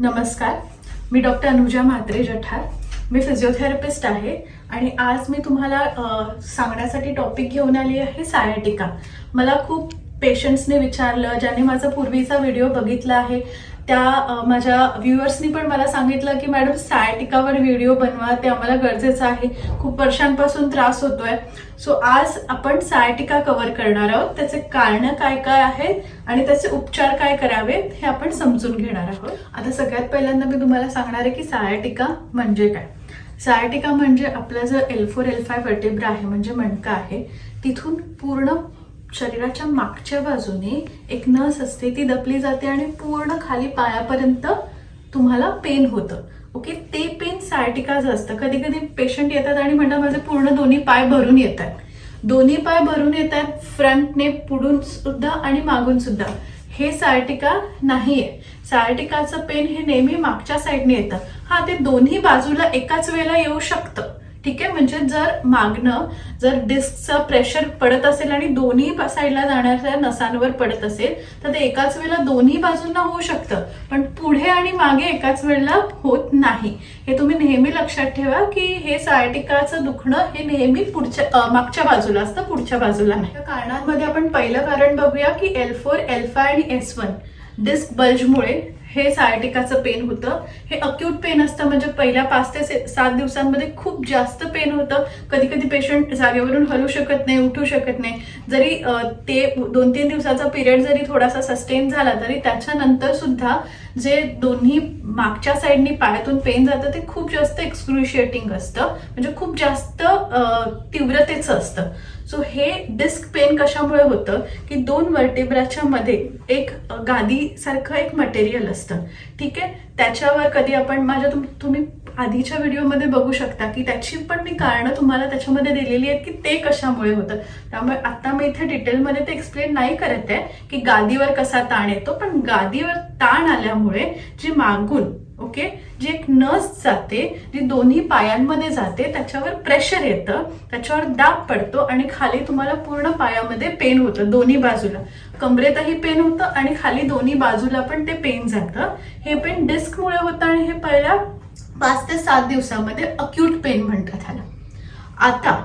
नमस्कार. मी डॉक्टर अनुजा म्हात्रे जठार. मी फिजिओथेरपिस्ट आहे आणि आज मी तुम्हाला सांगण्यासाठी टॉपिक घेऊन आली आहे सायाटिका मला खूप पेशंट्सने विचारलं ज्याने माझा पूर्वीचा व्हिडिओ बघितला आहे. त्या माझ्या व्ह्युअर्सनी पण मला सांगितलं की मॅडम सायटिकावर व्हिडिओ बनवा ते आम्हाला गरजेचं आहे. खूप वर्षांपासून त्रास होतोय. सो आज आपण सायटिका कव्हर करणार आहोत. त्याचे कारणं काय काय आहेत आणि त्याचे उपचार काय करावेत हे आपण समजून घेणार आहोत. आता सगळ्यात पहिल्यांदा मी तुम्हाला सांगणार आहे की सायटिका म्हणजे काय? सायटिका म्हणजे आपला जो L four L five vertebra आहे म्हणजे मणका आहे तिथून पूर्ण शरीराच्या मागच्या बाजूने एक नस असते ती दपली जाते आणि पूर्ण खाली पायापर्यंत तुम्हाला पेन होतं. ओके ते पेन सायटिकाचं असतं. कधी कधी पेशंट येतात आणि म्हणतात माझे पूर्ण दोन्ही पाय भरून येतात दोन्ही पाय भरून येतात फ्रंटने पुढून सुद्धा आणि मागून सुद्धा. हे सायटिका नाहीये. सायटिकाचं पेन हे नेहमी मागच्या साईडने येतं. हा ते दोन्ही बाजूला एकाच वेळेला येऊ शकतं. ठीक आहे म्हणजे जर मागणं जर डिस्कचं प्रेशर पडत असेल आणि दोन्ही साईडला जाणाऱ्या नसांवर पडत असेल तर ते एकाच वेळेला दोन्ही बाजूंना होऊ शकतं. पण पुढे आणि मागे एकाच वेळेला होत नाही. हे तुम्ही नेहमी लक्षात ठेवा की हे सायटिकाचं दुखणं हे नेहमी पुढच्या मागच्या बाजूला असतं पुढच्या बाजूला नाही. कारणांमध्ये आपण पहिलं कारण बघूया की एल फोर एल फाय आणि एस वन डिस्क बल्जमुळे हे सायटिकाचं पेन होतं. हे अक्यूट पेन असतं म्हणजे पहिल्या पाच ते सात दिवसांमध्ये खूप जास्त पेन होतं. कधी कधी पेशंट जागेवरून हलू शकत नाही उठू शकत नाही. जरी ते दोन तीन दिवसाचा पिरियड जरी थोडासा सस्टेन झाला तरी त्याच्यानंतर सुद्धा जे दोन्ही मागच्या साईडनी पायातून पेन जातं ते खूप जास्त एक्सक्रुशिएटिंग असतं. म्हणजे खूप जास्त तीव्रतेचं असतं. सो हे डिस्क पेन कशामुळे होतं? की दोन वर्टेब्राच्या मध्ये एक गादीसारखं एक मटेरियल असतं. ठीक आहे? त्याच्यावर कधी आपण माझ्या तुम तुम्ही आधीच्या व्हिडिओमध्ये बघू शकता की त्याची पण मी कारणं तुम्हाला त्याच्यामध्ये दिलेली आहेत की ते कशामुळे होतं. त्यामुळे आता मी इथे डिटेलमध्ये ते एक्सप्लेन नाही करत आहे की गादीवर कसा ताण येतो पण गादीवर ताण आल्यामुळे जी मागून ओके? जी एक नस जाते जी दोन्ही पायांमध्ये जाते त्याच्यावर प्रेशर येतं त्याच्यावर दाब पडतो आणि खाली तुम्हाला पूर्ण पायामध्ये पेन होतं दोन्ही बाजूला. कमरेतही पेन होतं आणि खाली दोन्ही बाजूला पण ते पेन जातं. हे पेन डिस्कमुळे होतं आणि हे पहिल्या पाच ते सात दिवसामध्ये अक्यूट पेन म्हणतात ह्याला. आता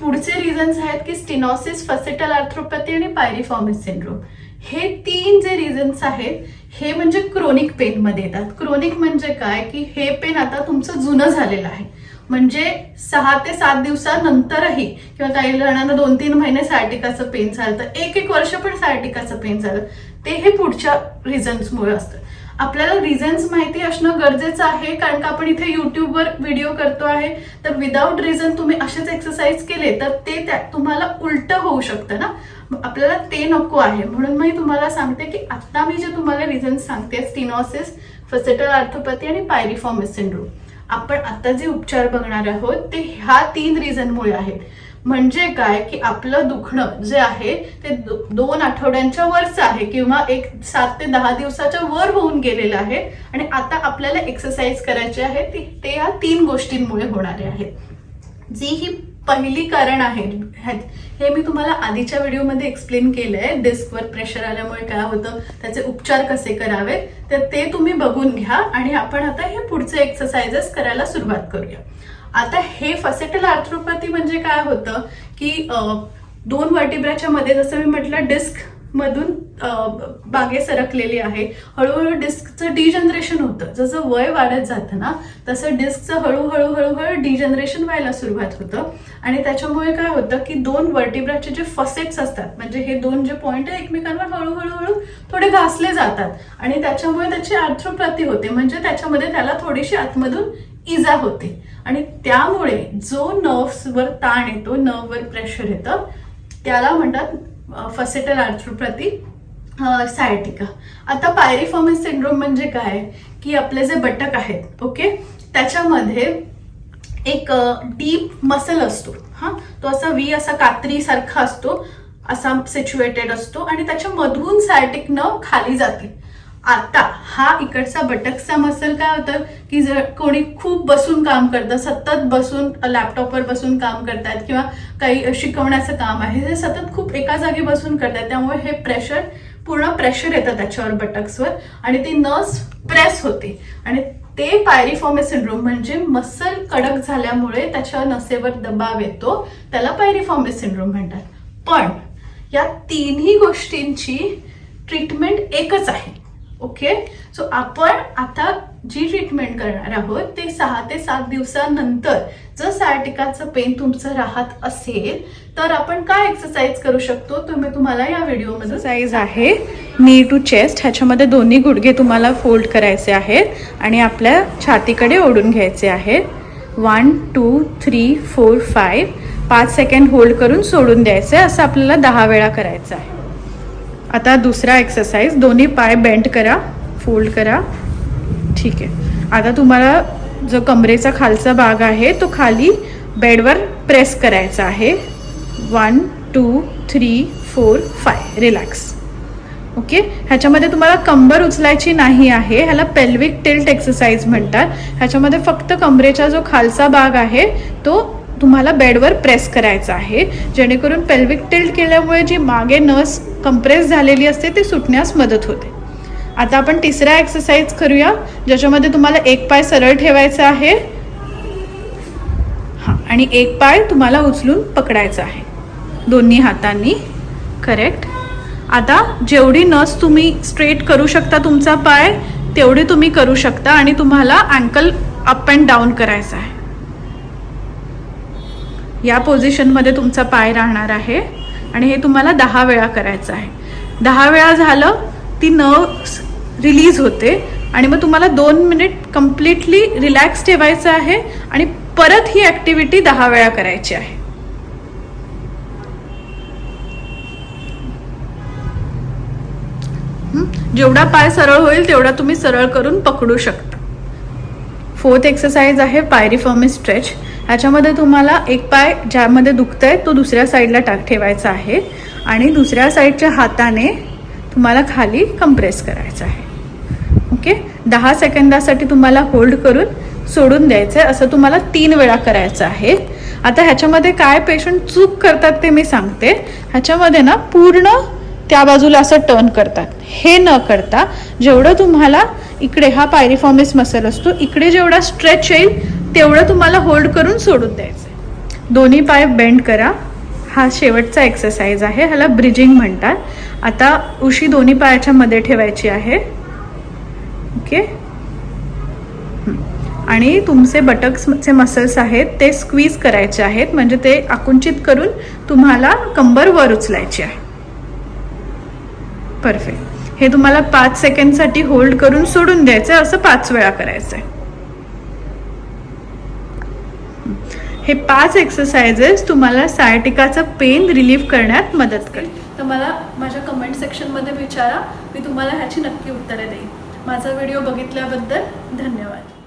पुढचे रिझन्स आहेत की स्टिनॉसिस फसेटल आर्थ्रोपॅथी आणि पायरिफॉर्मिस सिंड्रोम हे तीन जे रिझन्स आहेत हे म्हणजे क्रोनिक पेन मध्ये येतात. क्रोनिक म्हणजे काय? की हे पेन आता तुमचं जुनं झालेलं आहे. म्हणजे सहा ते सात दिवसानंतरही किंवा काही जणांना दोन तीन महिने सायटिकाचं पेन चालतं एक एक वर्ष पण सायटिकाचं पेन चालतं ते हे पुढच्या रिझन्समुळे असतं. आपल्याला रिझन्स माहिती असणं गरजेचं आहे कारण का आपण इथे युट्यूबवर व्हिडिओ करतो आहे. तर विदाऊट रिझन तुम्ही असेच एक्सरसाइज केले तर ते त्या तुम्हाला उलट होऊ शकतं ना. आपल्याला ते नको आहे. म्हणून मी तुम्हाला सांगते की आता मी जे तुम्हाला रिझन्स सांगते स्टिनॉसिस फसेटल आर्थोपॅथी आणि पायरिफॉर्मिस सिंड्रोम आपण आता जे उपचार बघणार आहोत ते ह्या तीन रिझनमुळे आहेत. म्हणजे काय? की आपलं दुखणं जे आहे ते दो- दोन आठवड्यांच्या वरचं आहे किंवा एक सात ते दहा दिवसाच्या वर होऊन गेलेलं आहे आणि आता आपल्याला एक्सरसाइज करायची आहे ती ते या तीन गोष्टींमुळे होणारे आहेत जी ही पहिली कारण आहे हे मी तुम्हाला आधीच्या व्हिडिओमध्ये एक्सप्लेन केलंय. डिस्कवर प्रेशर आल्यामुळे काय होतं? त्याचे उपचार कसे करावे तर ते तुम्ही बघून घ्या आणि आपण आता हे पुढचे एक्सरसाइजेस करायला सुरुवात करूया. आता हे फसेटल आर्थ्रोपॅथी म्हणजे काय होतं? की दोन वर्टिब्राच्या मध्ये जसं मी म्हटलं डिस्क मधून बागे सरकलेली आहे. हळूहळू डिस्कचं डिजनरेशन होतं. जसं वय वाढत जातं ना तसं डिस्कचं हळूहळू हळूहळू डिजनरेशन व्हायला सुरुवात होतं. आणि त्याच्यामुळे काय होतं की दोन वर्टिब्राचे जे फसेट्स असतात म्हणजे हे दोन जे पॉईंट आहे एकमेकांवर हळूहळू हळू थोडे घासले जातात. आणि त्याच्यामुळे त्याची आर्थ्रोप्रती होते. म्हणजे त्याच्यामध्ये त्याला थोडीशी आतमधून इजा होते. आणि त्यामुळे जो नर्व्सवर ताण येतो नर्ववर प्रेशर येतं त्याला म्हणतात फसेटल आर्थ्रोप्रती सायटिका आता पायरिफॉर्मिस सिंड्रोम म्हणजे काय? की आपले जे बटक आहेत ओके? त्याच्यामध्ये एक डीप मसल असतो. हा? तो असा वी असा कात्री सारखा असतो असा सिच्युएटेड असतो आणि त्याच्या मधून सायटिक नर्व खाली जाते. आता हा इकडचा बटकचा मसल काय होतं की जर कोणी खूप बसून काम करतं सतत बसून लॅपटॉपवर बसून काम करतात किंवा काही शिकवण्याचं काम आहे जे सतत खूप एका जागी बसून करतात. त्यामुळे हे प्रेशर पूर्ण प्रेशर येतं त्याच्यावर बटक्सवर आणि ती नस प्रेस होते. आणि ते पायरीफॉर्मे सिंड्रोम म्हणजे मसल कडक झाल्यामुळे त्याच्या नसेवर दबाव येतो. त्याला पायरीफॉर्मे सिंड्रोम म्हणतात. पण या तिन्ही गोष्टींची ट्रीटमेंट एकच आहे. ओके सो आपण आता जी ट्रीटमेंट करणार आहोत ते सहा ते सात दिवसानंतर जर सायटिकाचं पेन तुमचं राहत असेल तर आपण काय एक्सरसाइज करू शकतो? तुम्ही तुम्हाला या व्हिडिओमध्ये एक्सरसाइज आहे. नी टू चेस्ट ह्याच्यामध्ये दोन्ही गुडघे तुम्हाला फोल्ड करायचे आहेत आणि आपल्या छातीकडे ओढून घ्यायचे आहेत. One two three four five पाच सेकंड होल्ड करून सोडून द्यायचे. असं आपल्याला दहा वेळा करायचं आहे. आता दुसरा एक्सरसाइज दोन्ही पाय बेंड करा फोल्ड करा. ठीक आहे. आता तुम्हाला जो कमरेचा खालचा भाग आहे तो खाली बेडवर प्रेस करायचा आहे. One two three four five relax okay ह्याच्यामध्ये तुम्हाला कंबर उचलायची नाही आहे. ह्याला पेल्विक टिल्ट एक्सरसाइज म्हणतात. ह्याच्यामध्ये फक्त कमरेचा जो खालचा भाग आहे तो तुम्हाला बेडवर प्रेस करायचा आहे. जेणेकरून पेल्विक टिल्ट केल्यामुळे जी मागे नस कंप्रेस झालेली असते ती सुटण्यास मदत होते. आता आपण तिसरा एक्सरसाइज करूया ज्याच्यामध्ये तुम्हाला एक पाय सरळ ठेवायचा आहे. हां आणि एक पाय तुम्हाला उचलून पकडायचा आहे. दोन्ही हातांनी करेक्ट आता जेवढी नस तुम्ही स्ट्रेट करू शकता तुमचा पाय तेवढी तुम्ही करू शकता आणि तुम्हाला अँकल अप अँड डाऊन करायचा आहे. या पोझिशनमध्ये तुमचा पाय राहणार आहे. आणि हे तुम्हाला दहा वेळा करायचं आहे. दहा वेळा झालं ती नर्व्स रिलीज होते आणि मग तुम्हाला दोन मिनिट कम्प्लिटली रिलॅक्स ठेवायचं आहे आणि परत ही ॲक्टिव्हिटी दहा वेळा करायची आहे. जेवढा पाय सरळ होईल तेवढा तुम्ही सरळ करून पकडू शकता. फोर्थ एक्सरसाइज आहे पायरिफॉर्मी स्ट्रेच ह्याच्यामध्ये तुम्हाला एक पाय ज्यामध्ये दुखतंय तो दुसऱ्या साईडला टाक ठेवायचा आहे. आणि दुसऱ्या साईडच्या हाताने तुम्हाला खाली कंप्रेस करायचं आहे. ओके दहा सेकंदासाठी तुम्हाला होल्ड करून सोडून द्यायचं आहे असं तुम्हाला तीन वेळा करायचं आहे. आता ह्याच्यामध्ये काय पेशंट चूक करतात ते मी सांगते. ह्याच्यामध्ये ना पूर्ण त्या बाजूला असं टर्न करतात. हे न करता जेवढं तुम्हाला इकडे हा पायरिफॉर्मिस मसल असतो इकडे जेवढा स्ट्रेच येईल तेवढं तुम्हाला होल्ड करून सोडून द्यायचं आहे दोन्ही पाय बेंड करा. हा शेवटचा एक्सरसाइज आहे. ह्याला ब्रिजिंग म्हणतात. आता उशी दोन्ही पायाच्या मध्ये ठेवायची आहे. ओके आणि तुमचे बटक्सचे मसल्स आहेत ते स्क्वीज करायचे आहेत. म्हणजे ते आकुंचित करून तुम्हाला कंबर वर उचलायची आहे. परफेक्ट हे तुम्हाला पाच सेकंडसाठी होल्ड करून सोडून द्यायचं असं पाच वेळा करायचं आहे हे पाच एक्सरसाइजेस तुम्हाला सायटिकाचा पेन रिलीव्ह करण्यात मदत करते तर मला माझ्या कमेंट सेक्शनमध्ये विचारा. मी तुम्हाला ह्याची नक्की उत्तरे देईन. माझा व्हिडिओ बघितल्याबद्दल धन्यवाद.